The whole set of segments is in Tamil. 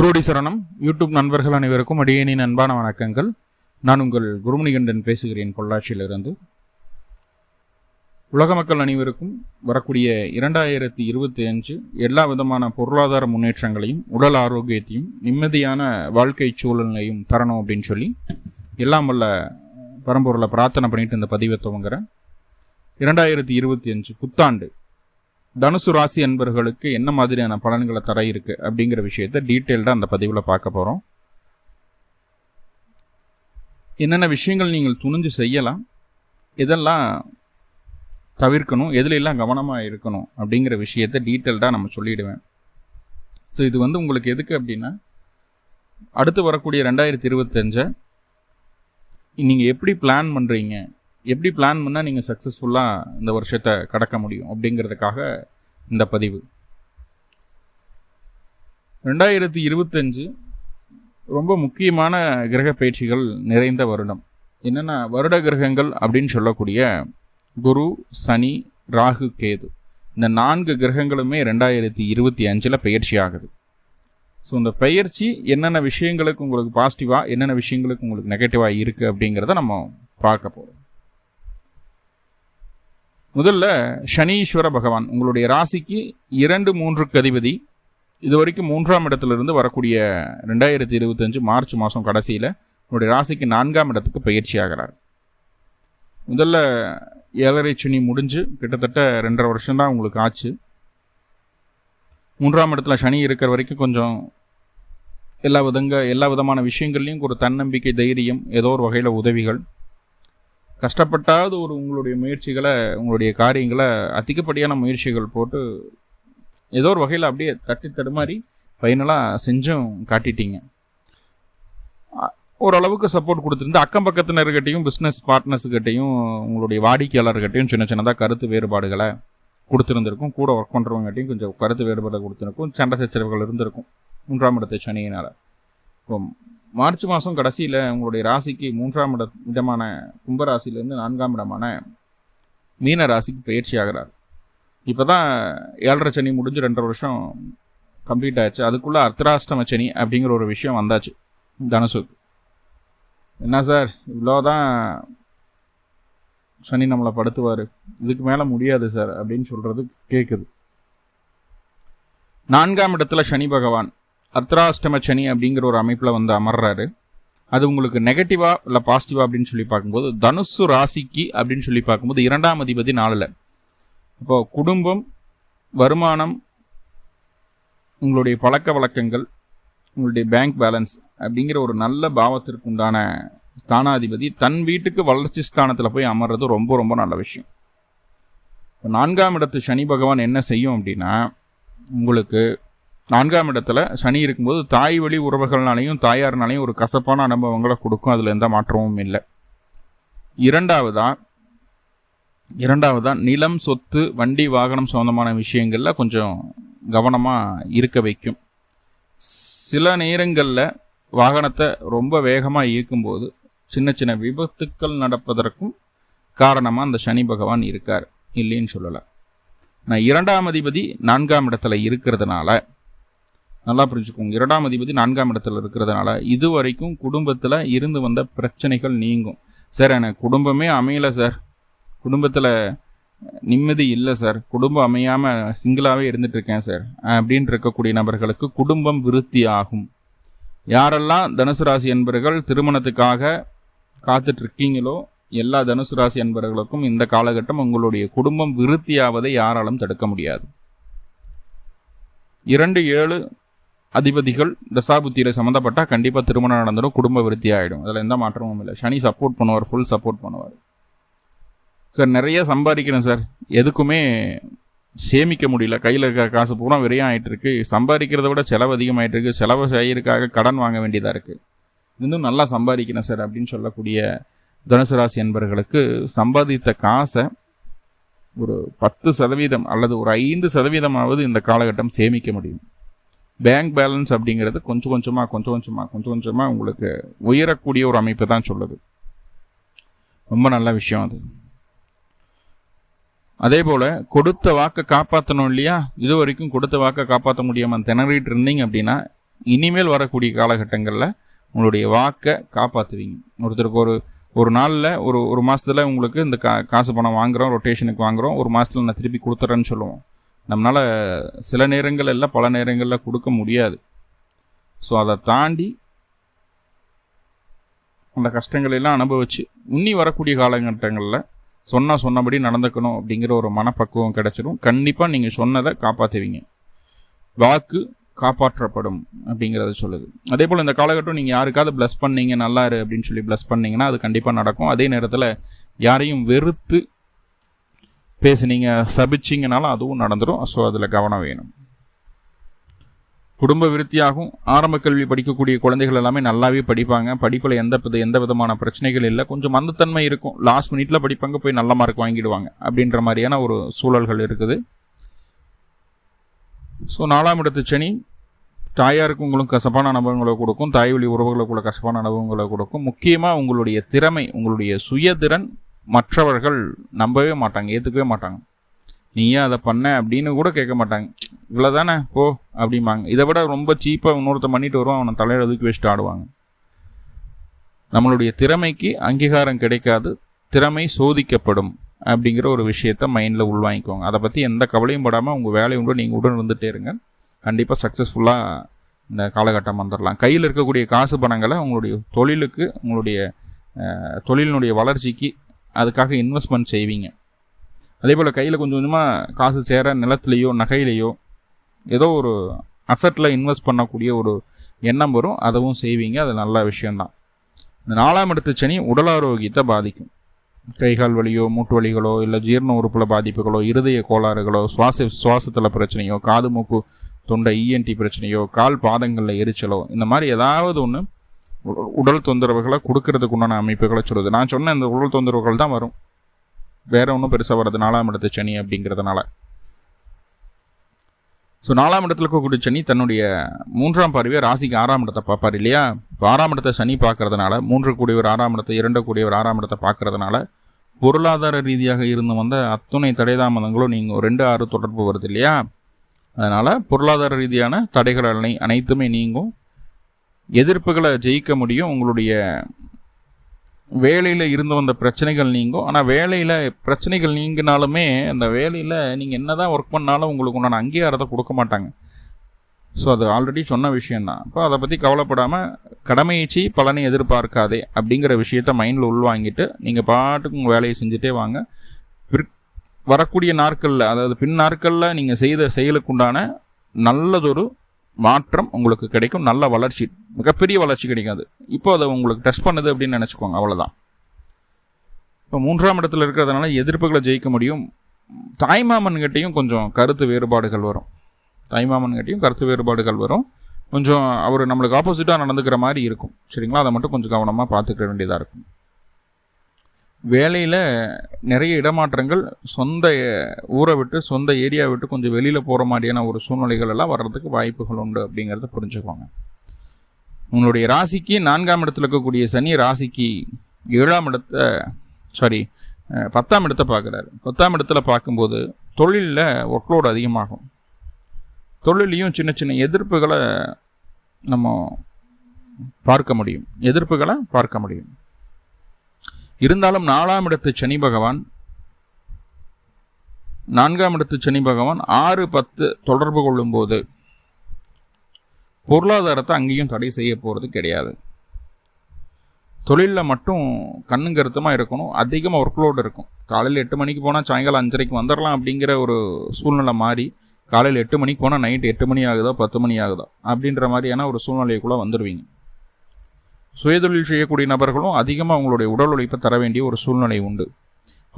குருடி சரணம். யூடியூப் நண்பர்கள் அனைவருக்கும் அடியேனின் அன்பான வணக்கங்கள். நான் உங்கள் குருமணிகண்டன் பேசுகிறேன் பொள்ளாச்சியிலிருந்து. உலக மக்கள் அனைவருக்கும் வரக்கூடிய இரண்டாயிரத்தி இருபத்தி அஞ்சு எல்லா விதமான பொருளாதார முன்னேற்றங்களையும் உடல் ஆரோக்கியத்தையும் நிம்மதியான வாழ்க்கை சூழலையும் தரணும் அப்படின்னு சொல்லி எல்லாம் வல்ல பரம்பொருளை பிரார்த்தனை பண்ணிட்டு இந்த பதிவை துவங்குறேன். இரண்டாயிரத்தி இருபத்தி அஞ்சு புத்தாண்டு. தனுசு ராசி அன்பர்களுக்கு என்ன மாதிரியான பலன்களை தர இருக்கு அப்படிங்கிற விஷயத்த டீட்டெயில்டாக அந்த பதிவில் பார்க்க போகிறோம் என்னென்ன விஷயங்கள் நீங்கள் துணிஞ்சு செய்யலாம் இதெல்லாம் தவிர்க்கணும் எதுலெல்லாம் கவனமாக இருக்கணும் அப்படிங்கிற விஷயத்த டீட்டெயில்டாக நம்ம சொல்லிடுவேன். ஸோ இது வந்து உங்களுக்கு எதுக்கு அப்படின்னா அடுத்து வரக்கூடிய ரெண்டாயிரத்தி இருபத்தஞ்சை நீங்கள் எப்படி பிளான் பண்ணுறீங்க எப்படி பிளான் பண்ணால் நீங்கள் சக்ஸஸ்ஃபுல்லாக இந்த வருஷத்தை கடக்க முடியும் அப்படிங்கிறதுக்காக இந்த பதிவு. ரெண்டாயிரத்தி இருபத்தஞ்சு ரொம்ப முக்கியமான கிரக பயிற்சிகள் நிறைந்த வருடம். என்னென்ன வருட கிரகங்கள் அப்படின்னு சொல்லக்கூடிய குரு சனி ராகு கேது. இந்த நான்கு கிரகங்களுமே ரெண்டாயிரத்தி இருபத்தி அஞ்சில் பயிற்சி ஆகுது. ஸோ இந்த பயிற்சி என்னென்ன விஷயங்களுக்கு உங்களுக்கு பாசிட்டிவாக என்னென்ன விஷயங்களுக்கு உங்களுக்கு நெகட்டிவாக இருக்குது அப்படிங்கிறத நம்ம பார்க்க போகிறோம் முதல்ல சனீஸ்வர பகவான் உங்களுடைய ராசிக்கு இரண்டு மூன்று கதிபதி இது வரைக்கும் மூன்றாம் இடத்திலிருந்து வரக்கூடிய ரெண்டாயிரத்தி இருபத்தஞ்சு மார்ச் மாதம் கடைசியில் உங்களுடைய ராசிக்கு நான்காம் இடத்துக்கு பயிற்சி ஆகிறார். முதல்ல ஏழரை சனி முடிஞ்சு கிட்டத்தட்ட ரெண்டரை வருஷம்தான் உங்களுக்கு ஆச்சு. மூன்றாம் இடத்துல சனி இருக்கிற வரைக்கும் கொஞ்சம் எல்லா விதங்க எல்லா விதமான விஷயங்கள்லையும் ஒரு தன்னம்பிக்கை தைரியம் ஏதோ ஒரு வகையில் உதவிகள். கஷ்டப்பட்டாவது ஒரு உங்களுடைய முயற்சிகளை உங்களுடைய காரியங்களை அதிகப்படியான முயற்சிகள் போட்டு ஏதோ ஒரு வகையில் அப்படியே தட்டி தடுமாறி ஃபைனலாக செஞ்சும் காட்டிட்டீங்க. ஓரளவுக்கு சப்போர்ட் கொடுத்துருந்து அக்கம் பக்கத்தினர்கிட்டையும் பிஸ்னஸ் பார்ட்னர்ஸ்கிட்டையும் உங்களுடைய வாடிக்கையாளர்கிட்டையும் சின்ன சின்னதாக கருத்து வேறுபாடுகளை கொடுத்துருந்துருக்கும். கூட ஒர்க் பண்ணுறவங்ககிட்டையும் கொஞ்சம் கருத்து வேறுபாடு கொடுத்துருக்கும். சண்டை சச்சரவுகள் இருந்திருக்கும். மூன்றாம் இடத்தை சனியினால். இப்போ மார்ச் மாதம் கடைசியில் உங்களுடைய ராசிக்கு மூன்றாம் இட இடமான கும்பராசிலேருந்து நான்காம் இடமான மீன ராசிக்கு பயிற்சி ஆகிறார். இப்போ தான் ஏழரை சனி முடிஞ்சு ரெண்டரை வருஷம் கம்ப்ளீட் ஆச்சு அதுக்குள்ளே அர்த்தராஷ்டம சனி அப்படிங்கிற ஒரு விஷயம் வந்தாச்சு. தனுசுக்கு என்ன சார்? இவ்வளோதான் சனி நம்மளை படுத்துவார். இதுக்கு மேலே முடியாது சார் அப்படின்னு சொல்கிறது கேட்குது நான்காம் இடத்துல சனி பகவான். அர்த்தராஷ்டம சனி அப்படிங்கிற ஒரு அமைப்பில் வந்து அமர்றாரு. அது உங்களுக்கு நெகட்டிவா இல்லை பாசிட்டிவா அப்படின்னு சொல்லி பார்க்கும்போது தனுசு ராசிக்கு அப்படின்னு சொல்லி பார்க்கும்போது இரண்டாம் அதிபதி நாளில் இப்போ குடும்பம் வருமானம் உங்களுடைய பழக்க வழக்கங்கள் உங்களுடைய பேங்க் பேலன்ஸ் அப்படிங்கிற ஒரு நல்ல பாவத்திற்கு உண்டான ஸ்தானாதிபதி தன் வீட்டுக்கு வளர்ச்சி ஸ்தானத்தில் போய் அமர்றது ரொம்ப ரொம்ப நல்ல விஷயம். இப்போ நான்காம் இடத்து சனி பகவான் என்ன செய்யும் அப்படின்னா உங்களுக்கு நான்காம் இடத்துல சனி இருக்கும்போது தாய் வழி உறவுகள்னாலையும் தாயார்னாலையும் ஒரு கசப்பான அனுபவங்களை கொடுக்கும். அதில் எந்த மாற்றமும் இல்லை. இரண்டாவதாக இரண்டாவதாக நிலம் சொத்து வண்டி வாகனம் சம்மந்தமான விஷயங்களில் கொஞ்சம் கவனமாக இருக்க வைக்கும். சில நேரங்களில் வாகனத்தை ரொம்ப வேகமாக இயக்கும்போது சின்ன சின்ன விபத்துக்கள் நடப்பதற்கும் காரணமாக அந்த சனி பகவான் இருக்கார். இல்லைன்னு சொல்லலை. நான் இரண்டாம் அதிபதி நான்காம் இடத்துல இருக்கிறதுனால நல்லா புரிஞ்சுக்கோங்க. இரண்டாம் அதிபதி நான்காம் இடத்துல இருக்கிறதுனால இது வரைக்கும் குடும்பத்தில் இருந்து வந்த பிரச்சனைகள் நீங்கும். சார் எனக்கு குடும்பமே அமையலை சார். குடும்பத்தில் நிம்மதி இல்லை சார். குடும்பம் அமையாமல் சிங்கிளாகவே இருந்துகிட்ருக்கேன் சார். அப்படின்னு இருக்கக்கூடிய நபர்களுக்கு குடும்பம் விருத்தி ஆகும். யாரெல்லாம் தனுசு ராசி என்பர்கள் திருமணத்துக்காக காத்துட்ருக்கீங்களோ எல்லா தனுசு ராசி என்பவர்களுக்கும் இந்த காலகட்டம் உங்களுடைய குடும்பம் விருத்தியாவதை யாராலும் தடுக்க முடியாது. இரண்டு ஏழு அதிபதிகள் தசாபுத்தியில் சம்மந்தப்பட்டால் கண்டிப்பாக திருமணம் நடந்துடும் குடும்ப விருத்தி ஆகிடும் அதில் எந்த மாற்றமும் இல்லை. சனி சப்போர்ட் பண்ணுவார் ஃபுல் சப்போர்ட் பண்ணுவார். சார் நிறைய சம்பாதிக்கிறேன் சார் எதுக்குமே சேமிக்க முடியல. கையில் இருக்கிற காசு பூரா விரையும் ஆகிட்டு இருக்கு சம்பாதிக்கிறத விட செலவு அதிகமாகிட்டு இருக்கு. செலவு செய்யறதுக்காக கடன் வாங்க வேண்டியதாக இருக்குது இன்னும் நல்லா சம்பாதிக்கிறேன் சார் அப்படின்னு சொல்லக்கூடிய தனுசு ராசி என்பவர்களுக்கு சம்பாதித்த காசை ஒரு பத்து சதவீதம் அல்லது ஒரு ஐந்து சதவீதமாவது இந்த காலகட்டம் சேமிக்க முடியும். பேங்க் பேலன்ஸ் அப்படிங்கிறது கொஞ்சம் கொஞ்சமாக கொஞ்சம் கொஞ்சமாக கொஞ்சம் கொஞ்சமாக உங்களுக்கு உயரக்கூடிய ஒரு அமைப்பு தான் சொல்லுது. ரொம்ப நல்ல விஷயம் அது. அதே போல் கொடுத்த வாக்கை காப்பாற்றணும் இல்லையா? இது வரைக்கும் கொடுத்த வாக்கை காப்பாற்ற முடியாமல் திணறிட்டு இருந்தீங்க அப்படின்னா இனிமேல் வரக்கூடிய காலகட்டங்களில் உங்களுடைய வாக்கை காப்பாற்றுவீங்க ஒருத்தருக்கு ஒரு ஒரு நாளில் ஒரு ஒரு மாதத்தில் உங்களுக்கு இந்த கா காசு பணம் வாங்குகிறோம் ரொட்டேஷனுக்கு வாங்குகிறோம் ஒரு மாதத்தில் நான் திருப்பி கொடுத்துட்றேன்னு சொல்லுவோம். நம்மளால் சில நேரங்கள் இல்லை பல நேரங்களில் கொடுக்க முடியாது. ஸோ அதை தாண்டி அந்த கஷ்டங்களை எல்லாம் அனுபவிச்சு இன்னி வரக்கூடிய காலகட்டங்களில் சொன்னால் சொன்னபடி நடந்துக்கணும் அப்படிங்கிற ஒரு மனப்பக்குவம் கிடச்சிடும் கண்டிப்பாக நீங்கள் சொன்னதை காப்பாற்றுவீங்க வாக்கு காப்பாற்றப்படும் அப்படிங்கிறத சொல்லுது. அதே போல் இந்த காலகட்டம் நீங்கள் யாருக்காவது ப்ளஸ் பண்ணீங்க நல்லாரு அப்படின்னு சொல்லி ப்ளஸ் பண்ணிங்கன்னா அது கண்டிப்பாக நடக்கும். அதே நேரத்தில் யாரையும் வெறுத்து பேசுனீங்க சபிச்சிங்கனாலும் அதுவும் நடந்துடும் ஸோ அதில் கவனம் வேணும். குடும்ப விருத்தியாகும். ஆரம்ப கல்வி படிக்கக்கூடிய குழந்தைகள் எல்லாமே நல்லாவே படிப்பாங்க. படிப்பில் எந்த எந்த விதமான பிரச்சனைகள் இல்லை. கொஞ்சம் மந்தத்தன்மை இருக்கும். லாஸ்ட் மினிட்ல படிப்பாங்க போய் நல்ல மார்க் வாங்கிடுவாங்க. அப்படின்ற மாதிரியான ஒரு சூழல்கள் இருக்குது. ஸோ நாலாம் இடத்து சனி தாயாருக்கு உங்களுக்கு கசப்பான அனுபவங்களை கொடுக்கும். தாய் வழி உறவுகளுக்குள்ள கசப்பான அனுபவங்களை கொடுக்கும். முக்கியமாக உங்களுடைய திறமை உங்களுடைய சுயதிறன் மற்றவர்கள் நம்பவே மாட்டாங்க ஏற்றுக்கவே மாட்டாங்க. நீயே அதை பண்ண அப்படின்னு கூட கேட்க மாட்டாங்க. இவ்வளோ தானே போ அப்படிம்பாங்க. இதை விட ரொம்ப சீப்பாக இன்னொருத்த பண்ணிட்டு வருவான் அவனை தலையில் ஒதுக்கி வச்சுட்டு ஆடுவாங்க. நம்மளுடைய திறமைக்கு அங்கீகாரம் கிடைக்காது திறமை சோதிக்கப்படும் அப்படிங்கிற ஒரு விஷயத்த மைண்டில் உள்வாங்கிக்கோங்க. அதை பற்றி எந்த கவலையும் படாமல் உங்கள் வேலையை உண்டு நீங்கள் உடன் இருந்துகிட்டே இருங்க. கண்டிப்பாக சக்ஸஸ்ஃபுல்லாக இந்த காலகட்டம் வந்துடலாம் கையில் இருக்கக்கூடிய காசு பணங்களை உங்களுடைய தொழிலுக்கு உங்களுடைய தொழிலினுடைய வளர்ச்சிக்கு அதுக்காக இன்வெஸ்ட்மெண்ட் செய்வீங்க. அதே போல் கையில் கொஞ்சம் கொஞ்சமாக காசு சேர நிலத்துலேயோ நகையிலையோ ஏதோ ஒரு அசட்டில் இன்வெஸ்ட் பண்ணக்கூடிய ஒரு எண்ணம் வரும். அதவும் செய்வீங்க. அது நல்ல விஷயந்தான் இந்த நாலாம் இடத்து சனி உடல் ஆரோக்கியத்தை பாதிக்கும். கைகால் வலியோ மூட்டு வலிகளோ இல்லை ஜீரண உறுப்பில் பாதிப்புகளோ இருதய கோளாறுகளோ சுவாச சுவாசத்தில் பிரச்சனையோ காது மூக்கு தொண்டை இஎன்டி பிரச்சனையோ கால் பாதங்களில் எரிச்சலோ இந்த மாதிரி ஏதாவது ஒன்று உடல் தொந்தரவுகளை கொடுக்கறதுக்கு உண்டான அமைப்புகளை சொல்லுது. நான் சொன்ன இந்த உடல் தொந்தரவுகள் தான் வரும். வேற ஒன்றும் பெருசாக வர்றது நாலாம் இடத்து சனி அப்படிங்கிறதுனால. ஸோ நாலாம் இடத்துல இருக்கக்கூடிய சனி தன்னுடைய மூன்றாம் பார்வையை ராசிக்கு ஆறாம் இடத்தை பார்ப்பார் இல்லையா? இப்போ ஆறாம் இடத்தை சனி பார்க்கறதுனால மூன்று கூடியவர் ஆறாம் இடத்தை இரண்டு கூடியவர் ஆறாம் இடத்தை பார்க்கறதுனால பொருளாதார ரீதியாக இருந்து வந்த அத்துணை தடைதாமதங்களும் நீங்கள் ரெண்டு ஆறு தொடர்பு வருது இல்லையா? அதனால் பொருளாதார ரீதியான தடைகள் அனை அனைத்துமே நீங்கும். எதிர்ப்புகளை ஜெயிக்க முடியும் உங்களுடைய வேலையில் இருந்து வந்த பிரச்சனைகள் நீங்கும். ஆனால் வேலையில் பிரச்சனைகள் நீங்கினாலுமே அந்த வேலையில் நீங்கள் என்ன தான் ஒர்க் பண்ணாலும் உங்களுக்கு உண்டான அங்கீகாரத்தை கொடுக்க மாட்டாங்க. ஸோ அது ஆல்ரெடி சொன்ன விஷயந்தான் அப்போ அதை பற்றி கவலைப்படாமல் கடமையிச்சு பலனை எதிர்பார்க்காதே அப்படிங்கிற விஷயத்த மைண்டில் உள்வாங்கிட்டு நீங்கள் பாட்டுக்கு உங்கள் வேலையை செஞ்சுட்டே வாங்க. வரக்கூடிய நாட்களில் அதாவது பின் நாட்களில் நீங்கள் செய்த செயலுக்குண்டான நல்லதொரு மாற்றம் உங்களுக்கு கிடைக்கும். நல்ல வளர்ச்சி. மிகப்பெரிய வளர்ச்சி கிடைக்காது. இப்போ அதை உங்களுக்கு டெஸ்ட் பண்ணுது அப்படின்னு நினச்சிக்கோங்க. அவ்வளோதான் இப்போ மூன்றாம் இடத்துல இருக்கிறதுனால எதிர்ப்புகளை ஜெயிக்க முடியும். தாய்மாமன்கிட்டையும் கொஞ்சம் கருத்து வேறுபாடுகள் வரும். தாய்மாமன்கிட்டையும் கருத்து வேறுபாடுகள் வரும். கொஞ்சம் அவர் நம்மளுக்கு ஆப்போசிட்டாக நடந்துக்கிற மாதிரி இருக்கும். சரிங்களா? அதை மட்டும் கொஞ்சம் கவனமாக பார்த்துக்க வேண்டியதாக இருக்கும். வேலையில் நிறைய இடமாற்றங்கள் சொந்த ஊரை விட்டு சொந்த ஏரியா விட்டு கொஞ்சம் வெளியில் போகிற மாதிரியான ஒரு சூழ்நிலைகள் எல்லாம் வர்றதுக்கு வாய்ப்புகள் உண்டு அப்படிங்கிறத புரிஞ்சுக்கோங்க உங்களுடைய ராசிக்கு நான்காம் இடத்துல இருக்கக்கூடிய சனி ராசிக்கு ஏழாம் இடத்த சாரி பத்தாம் இடத்தை பார்க்குறாரு. பத்தாம் இடத்துல பார்க்கும்போது தொழிலில் ஒர்க்லோடு அதிகமாகும். தொழிலையும் சின்ன சின்ன எதிர்ப்புகளை நம்ம பார்க்க முடியும். எதிர்ப்புகளை பார்க்க முடியும். இருந்தாலும் நாலாம் இடத்து சனி பகவான் நான்காம் இடத்து சனி பகவான் ஆறு பத்து தொடர்பு கொள்ளும்போது பொருளாதாரத்தை அங்கேயும் தடை செய்ய போகிறது கிடையாது. தொழிலில் மட்டும் கண்ணும் கருத்தமாக இருக்கணும். அதிகமாக ஒர்க் லோடு இருக்கும். காலையில் எட்டு மணிக்கு போனால் சாயங்காலம் அஞ்சரைக்கு வந்துடலாம் அப்படிங்கிற ஒரு சூழ்நிலை மாறி காலையில் எட்டு மணிக்கு போனால் நைட்டு எட்டு மணி ஆகுதா பத்து மணி ஆகுதா அப்படின்ற மாதிரியான ஒரு சூழ்நிலைக்குள்ளே வந்துடுவீங்க சுயதொழில் செய்யக்கூடிய நபர்களும் அதிகமாக அவங்களுடைய உடல் உழைப்பை தர வேண்டிய ஒரு சூழ்நிலை உண்டு.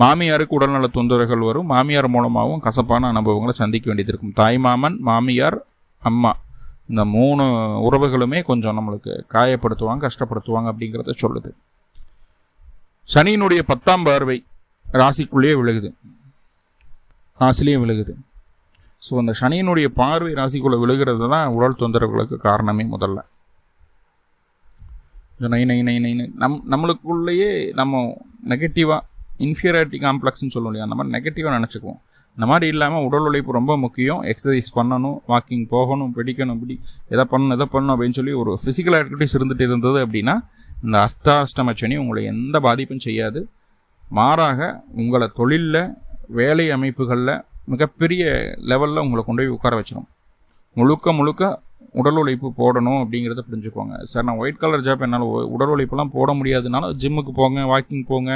மாமியாருக்கு உடல்நல தொந்தரவுகள் வரும். மாமியார் மூலமாகவும் கசப்பான அனுபவங்களை சந்திக்க வேண்டியது இருக்கும். தாய்மாமன் மாமியார் அம்மா இந்த மூணு உறவுகளுமே கொஞ்சம் நம்மளுக்கு காயப்படுத்துவாங்க கஷ்டப்படுத்துவாங்க அப்படிங்கிறத சொல்லுது. சனியினுடைய பத்தாம் பார்வை ராசிக்குள்ளேயே விழுகுது. ராசிலையும் விழுகுது. ஸோ அந்த சனியினுடைய பார்வை ராசிக்குள்ளே விழுகிறது தான் உடல் தொந்தரவுகளுக்கு காரணமே முதல்ல. நை நை நை நைன்னு நம் நம்மளுக்குள்ளேயே நம்ம நெகட்டிவாக இன்ஃபீரியாரிட்டி காம்ப்ளெக்ஸ்னு சொல்லுவோம் இல்லையா? அந்த மாதிரி நெகட்டிவாக நினச்சிக்குவோம். இந்த மாதிரி இல்லாமல் உடல் உழைப்பு ரொம்ப முக்கியம். எக்ஸசைஸ் பண்ணணும் வாக்கிங் போகணும் பிடிக்கணும் பிடி எதை பண்ணணும் எதை பண்ணணும் அப்படின்னு சொல்லி ஒரு ஃபிசிக்கல் ஆக்டிவிட்டிஸ் இருந்துகிட்டு இருந்தது அப்படின்னா இந்த அஷ்டாஷ்டம சனி உங்களை எந்த பாதிப்பும் செய்யாது. மாறாக உங்களை தொழிலில் வேலை அமைப்புகளில் மிகப்பெரிய லெவலில் உங்களை கொண்டு போய் உட்கார வச்சிடும் முழுக்க முழுக்க உடல் உழைப்பு போடணும் அப்படிங்கிறத புரிஞ்சுக்கோங்க சார் நான் ஒயிட் கலர் ஜாப் என்னால் உடல் உழைப்பெல்லாம் போட முடியாதுனால ஜிம்முக்கு போங்க வாக்கிங் போங்க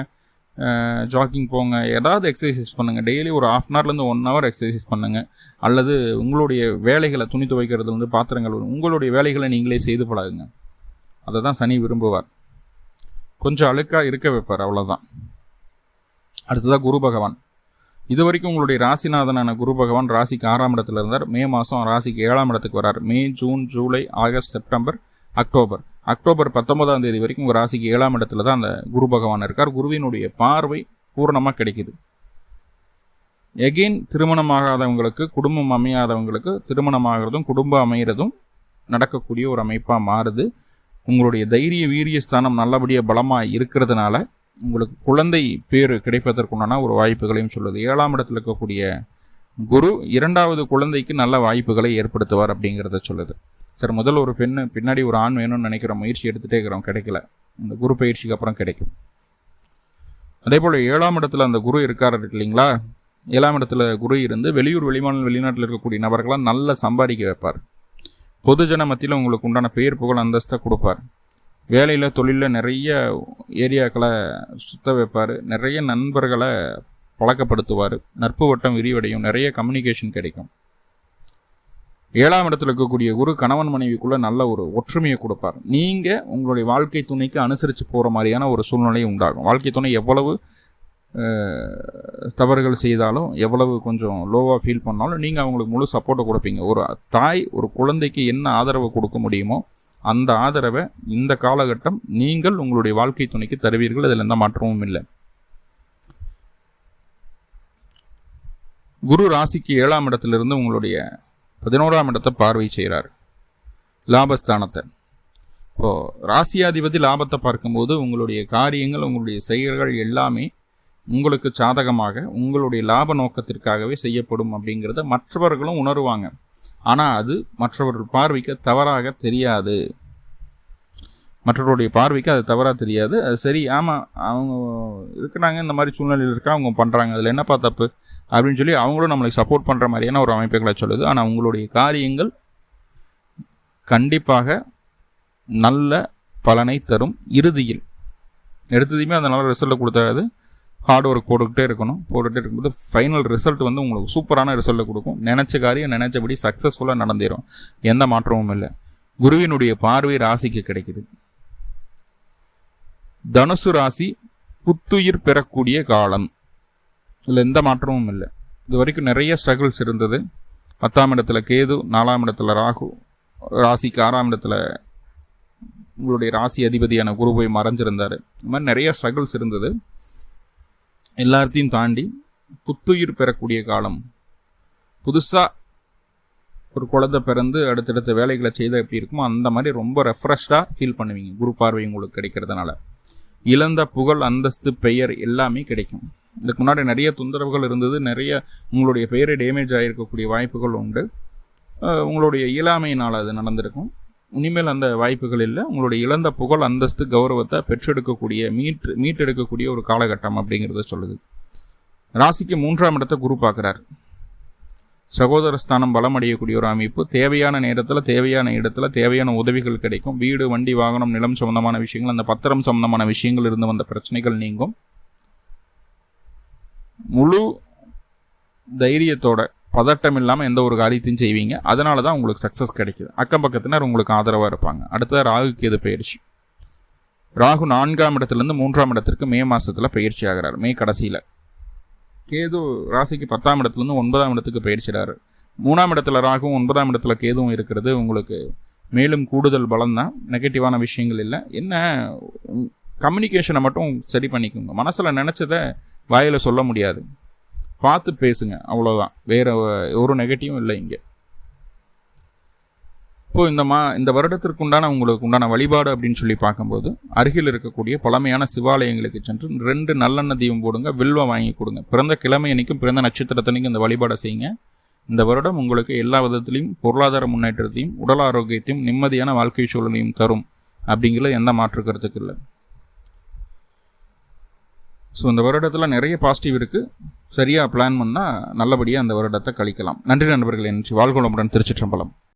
ஜாக்கிங் போங்க ஏதாவது எக்ஸசைஸ் பண்ணுங்கள் டெய்லி ஒரு ஆஃப் அன் ஹவர்லேருந்து ஒன் ஹவர் எக்ஸசைஸ் பண்ணுங்கள் அல்லது உங்களுடைய வேலைகளை துணி துவைக்கிறது வந்து பாத்திரங்கள் உங்களுடைய வேலைகளை நீங்களே செய்து பழகுங்க. அதை தான் சனி விரும்புவார். கொஞ்சம் அழுக்காக இருக்க வைப்பார் அவ்வளோதான் அடுத்ததாக குரு பகவான். இது வரைக்கும் உங்களுடைய ராசிநாதனான குரு பகவான் ராசிக்கு ஆறாம் இடத்துல இருந்தார். மே மாதம் ராசிக்கு ஏழாம் இடத்துக்கு வரார். May June July August September October. October பத்தொன்பதாம் தேதி வரைக்கும் உங்கள் ராசிக்கு ஏழாம் இடத்துல தான் அந்த குரு பகவான் இருக்கார். குருவினுடைய பார்வை பூர்ணமாக கிடைக்குது. எகெயின் திருமணமாகாதவங்களுக்கு குடும்பம் அமையாதவங்களுக்கு திருமணமாகிறதும் குடும்பம் அமைகிறதும் நடக்கக்கூடிய ஒரு அமைப்பாக மாறுது. உங்களுடைய தைரிய வீரிய ஸ்தானம் நல்லபடியாக பலமாக இருக்கிறதுனால உங்களுக்கு குழந்தை பேர் கிடைப்பதற்குண்டான ஒரு வாய்ப்புகளையும் சொல்லுது. ஏழாம் இடத்துல இருக்கக்கூடிய குரு இரண்டாவது குழந்தைக்கு நல்ல வாய்ப்புகளை ஏற்படுத்துவார் அப்படிங்கிறத சொல்லுது. சார் முதல் ஒரு பெண்ணு பின்னாடி ஒரு ஆண் வேணும்னு நினைக்கிற முயற்சி எடுத்துகிட்டே இருக்கிறோம் கிடைக்கல. இந்த குரு பயிற்சிக்கு அப்புறம் கிடைக்கும். அதே போல் ஏழாம் இடத்துல அந்த குரு இருக்கார் இல்லைங்களா? ஏழாம் இடத்துல குரு இருந்து வெளியூர் வெளிமாநில வெளிநாட்டில் இருக்கக்கூடிய நபர்களாக நல்ல சம்பாதிக்க வைப்பார். பொதுஜன மத்தியில் உங்களுக்கு உண்டான பெயர் புகழ் அந்தஸ்தை கொடுப்பார். வேலையில் தொழிலில் நிறைய ஏரியாக்களை சுத்த வைப்பார். நிறைய நண்பர்களை பழக்கப்படுத்துவார். நட்பு வட்டம் விரிவடையும். நிறைய கம்யூனிகேஷன் கிடைக்கும். ஏழாம் இடத்துல இருக்கக்கூடிய குரு கணவன் மனைவிக்குள்ளே நல்ல ஒரு ஒற்றுமையை கொடுப்பார். நீங்கள் உங்களுடைய வாழ்க்கை துணைக்கு அனுசரித்து போகிற மாதிரியான ஒரு சூழ்நிலை உண்டாகும். வாழ்க்கை துணை எவ்வளவு தவறுகள் செய்தாலும் எவ்வளவு கொஞ்சம் லோவாக ஃபீல் பண்ணாலும் நீங்கள் அவங்களுக்கு முழு சப்போர்ட்டை கொடுப்பீங்க. ஒரு தாய் ஒரு குழந்தைக்கு என்ன ஆதரவு கொடுக்க முடியுமோ அந்த ஆதரவை இந்த காலகட்டம் நீங்கள் உங்களுடைய வாழ்க்கை துணைக்கு தருவீர்கள். அதில் எந்த மாற்றமும் இல்லை. குரு ராசிக்கு ஏழாம் இடத்திலிருந்து உங்களுடைய பதினோராம் இடத்தை பார்வை செய்கிறார். லாபஸ்தானத்தை. இப்போது ராசியாதிபதி லாபத்தை பார்க்கும்போது உங்களுடைய காரியங்கள் உங்களுடைய செயல்கள் எல்லாமே உங்களுக்கு சாதகமாக உங்களுடைய லாப நோக்கத்திற்காகவே செய்யப்படும் அப்படிங்கிறத மற்றவர்களும் உணருவாங்க. ஆனால் அது மற்றவர்கள் பார்வைக்கு தவறாக தெரியாது. மற்றவருடைய பார்வைக்கு அது தவறாக தெரியாது. அது சரி ஆமாம் அவங்க இருக்கிறாங்க இந்த மாதிரி சூழ்நிலையில் இருக்கா அவங்க பண்ணுறாங்க அதில் என்னப்பா தப்பு? அப்படின்னு சொல்லி அவங்களும் நம்மளுக்கு சப்போர்ட் பண்ணுற மாதிரியான ஒரு அமைப்புகளை சொல்லுது. ஆனால் அவங்களுடைய காரியங்கள் கண்டிப்பாக நல்ல பலனை தரும் இறுதியில். எடுத்ததையுமே அதனால் ரிசல்ட்டை கொடுத்தாது ஹார்ட் ஒர்க் போட்டுக்கிட்டே இருக்கணும். போட்டுகிட்டே இருக்கும்போது ஃபைனல் ரிசல்ட் வந்து உங்களுக்கு சூப்பரான ரிசல்ட்டை கொடுக்கும். நினச்ச காரியம் நினச்சபடி சக்ஸஸ்ஃபுல்லாக நடந்துடும் எந்த மாற்றமும் இல்லை. குருவினுடைய பார்வை ராசிக்கு கிடைக்குது. தனுசு ராசி புத்துயிர் பெறக்கூடிய காலம். இதில் எந்த மாற்றமும் இல்லை. இது வரைக்கும் நிறைய ஸ்ட்ரகிள்ஸ் இருந்தது. பத்தாம் இடத்துல கேது நாலாம் இடத்துல ராகு ராசிக்கு ஆறாம் இடத்துல உங்களுடைய ராசி அதிபதியான குரு போய் மறைஞ்சிருந்தார். இந்த மாதிரி நிறைய ஸ்ட்ரகிள்ஸ் இருந்தது. எல்லாத்தையும் தாண்டி புத்துயிர் பெறக்கூடிய காலம். புதுசாக ஒரு குழந்தை பிறந்து அடுத்தடுத்த வேலைகளை செய்தால் எப்படி இருக்குமோ அந்த மாதிரி ரொம்ப ரெஃப்ரெஷ்டாக ஃபீல் பண்ணுவீங்க. குரு பார்வை உங்களுக்கு கிடைக்கிறதுனால. இழந்த புகழ் அந்தஸ்து பெயர் எல்லாமே கிடைக்கும். இதுக்கு முன்னாடி நிறைய தொந்தரவுகள் இருந்தது. நிறைய உங்களுடைய பெயரை டேமேஜ் ஆகிருக்கக்கூடிய வாய்ப்புகள் உண்டு. உங்களுடைய இயலாமையினால் அது நடந்திருக்கும். இனிமேல் அந்த வாய்ப்புகள் இல்லை. உங்களுடைய இழந்த புகழ் அந்தஸ்து கௌரவத்தை பெற்றெடுக்கக்கூடிய மீட் மீட்டெடுக்கக்கூடிய ஒரு காலகட்டம் அப்படிங்கிறத சொல்லுது. ராசிக்கு மூன்றாம் இடத்தை குரு பார்க்குறார். சகோதர ஸ்தானம் பலம் ஒரு அமைப்பு. தேவையான நேரத்தில் தேவையான இடத்துல தேவையான உதவிகள் கிடைக்கும். வீடு வண்டி வாகனம் நிலம் சம்பந்தமான விஷயங்கள் அந்த பத்திரம் சம்பந்தமான விஷயங்கள் இருந்து வந்த பிரச்சனைகள் நீங்கும். முழு தைரியத்தோட பதட்டம் இல்லாமல் எந்த ஒரு காரியத்தையும் செய்வீங்க. அதனால தான் உங்களுக்கு சக்ஸஸ் கிடைக்குது. அக்கம் பக்கத்தினர் உங்களுக்கு ஆதரவாக இருப்பாங்க. அடுத்தது ராகு கேது பயிற்சி? ராகு நான்காம் இடத்துலேருந்து மூன்றாம் இடத்திற்கு மே மாதத்தில் பயிற்சி ஆகிறார். மே கடைசியில். கேது ராசிக்கு பத்தாம் இடத்துலேருந்து ஒன்பதாம் இடத்துக்கு பயிற்சிடாரு மூணாம் இடத்துல ராகுவும் ஒன்பதாம் இடத்துல கேதுவும் இருக்கிறது. உங்களுக்கு மேலும் கூடுதல் பலம் தான் நெகட்டிவான விஷயங்கள் இல்லை. என்ன கம்யூனிகேஷனை மட்டும் சரி பண்ணிக்கோங்க. மனசில் நினச்சதை வாயில் சொல்ல முடியாது. பார்த்து பேசுங்க அவ்வளோதான் வேறு ஒரு நெகட்டிவும் இல்லை இங்கே. இப்போது இந்த மா இந்த வருடத்திற்கு உண்டான உங்களுக்கு உண்டான வழிபாடு அப்படின்னு சொல்லி பார்க்கும்போது அருகில் இருக்கக்கூடிய பழமையான சிவாலயங்களுக்கு சென்று ரெண்டு நல்லெண்ணெய் தீபம் போடுங்க வில்வம் வாங்கி கொடுங்க. பிறந்த கிழமை அன்னைக்கும் பிறந்த நட்சத்திரத்தன்னைக்கும் இந்த வழிபாடை செய்யுங்க. இந்த வருடம் உங்களுக்கு எல்லா விதத்திலையும் பொருளாதார முன்னேற்றத்தையும் உடல் ஆரோக்கியத்தையும் நிம்மதியான வாழ்க்கை சூழலையும் தரும். அப்படிங்கிறது எந்த மாற்று கருத்துக்கு இல்லை. ஸோ இந்த வருடத்தில் நிறைய பாசிட்டிவ் இருக்குது சரியாக பிளான் பண்ணால் நல்லபடியாக அந்த வருடத்தை கழிக்கலாம். நன்றி நண்பர்களே. நினச்சி வாழ்கோளமுடன் திருச்சிற்றம்பலம்.